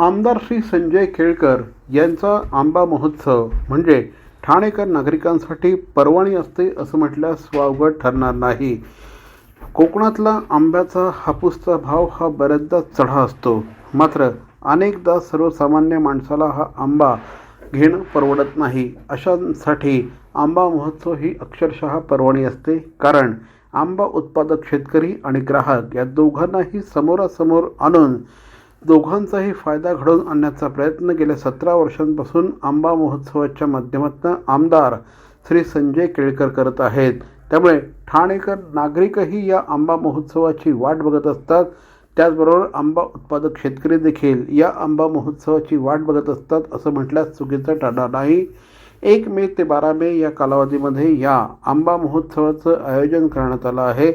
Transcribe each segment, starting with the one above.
आमदार श्री संजय केळकर यांचा आंबा महोत्सव म्हणजे ठाणेकर नागरिकांसाठी पर्वणी असते असं म्हटल्यास वावगं ठरणार नाही. कोकणातला आंब्याचा हापूसचा भाव हा बऱ्याचदा चढा असतो. मात्र अनेकदा सर्वसामान्य माणसाला हा आंबा घेणं परवडत नाही. अशांसाठी आंबा महोत्सव ही अक्षरशः पर्वणी असते. कारण आंबा उत्पादक शेतकरी आणि ग्राहक या दोघांनाही समोरासमोर आणून दोघांचाही फायदा घडवून आणण्याचा प्रयत्न गेल्या सतरा वर्षांपासून आंबा महोत्सवाच्या माध्यमातून आमदार श्री संजय केळकर करत आहेत. त्यामुळे ठाणेकर नागरिकही या आंबा महोत्सवाची वाट बघत असतात. त्याचबरोबर आंबा उत्पादक शेतकरी देखील या आंबा महोत्सवाची वाट बघत असतात असं म्हटल्यास चुकीचं ठरणार नाही. एक मे ते बारा मे या कालावधीमध्ये या आंबा महोत्सवाचं आयोजन करण्यात आलं आहे.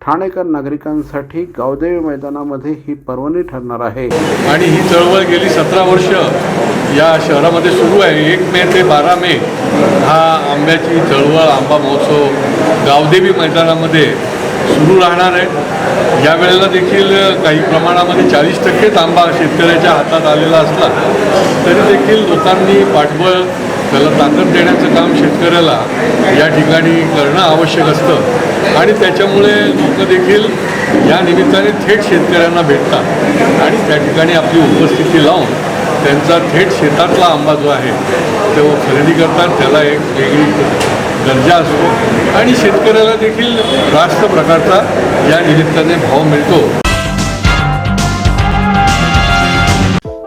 ठाणेकर नागरिकांसाठी गावदेवी मैदानामध्ये ही पर्वणी ठरणार आहे. आणि ही चळवळ गेली सतरा वर्ष या शहरामध्ये सुरू आहे. एक मे ते बारा मे हा आंब्याची चळवळ आंबा महोत्सव गावदेवी मैदानामध्ये सुरू राहणार आहे. या वेळेला देखील काही प्रमाणामध्ये चाळीस टक्केच आंबा शेतकऱ्याच्या हातात आलेला असला तरी देखील लोकांनी पाठबळ त्याला ताकद देण्याचं काम शेतकऱ्याला या ठिकाणी करणं आवश्यक असतं. आणि त्याच्यामुळे लोक देखील या निमित्ताने थेट शेतकऱ्यांना भेटतात. आणि त्या ठिकाणी आपली उपस्थिती लावून त्यांचा थेट शेतातला आंबा जो आहे तो खरेदी करतात. त्याला एक वेगळी दर्जा असतो. आणि शेतकऱ्याला देखील रास्त प्रकारचा या निमित्ताने भाव मिळतो.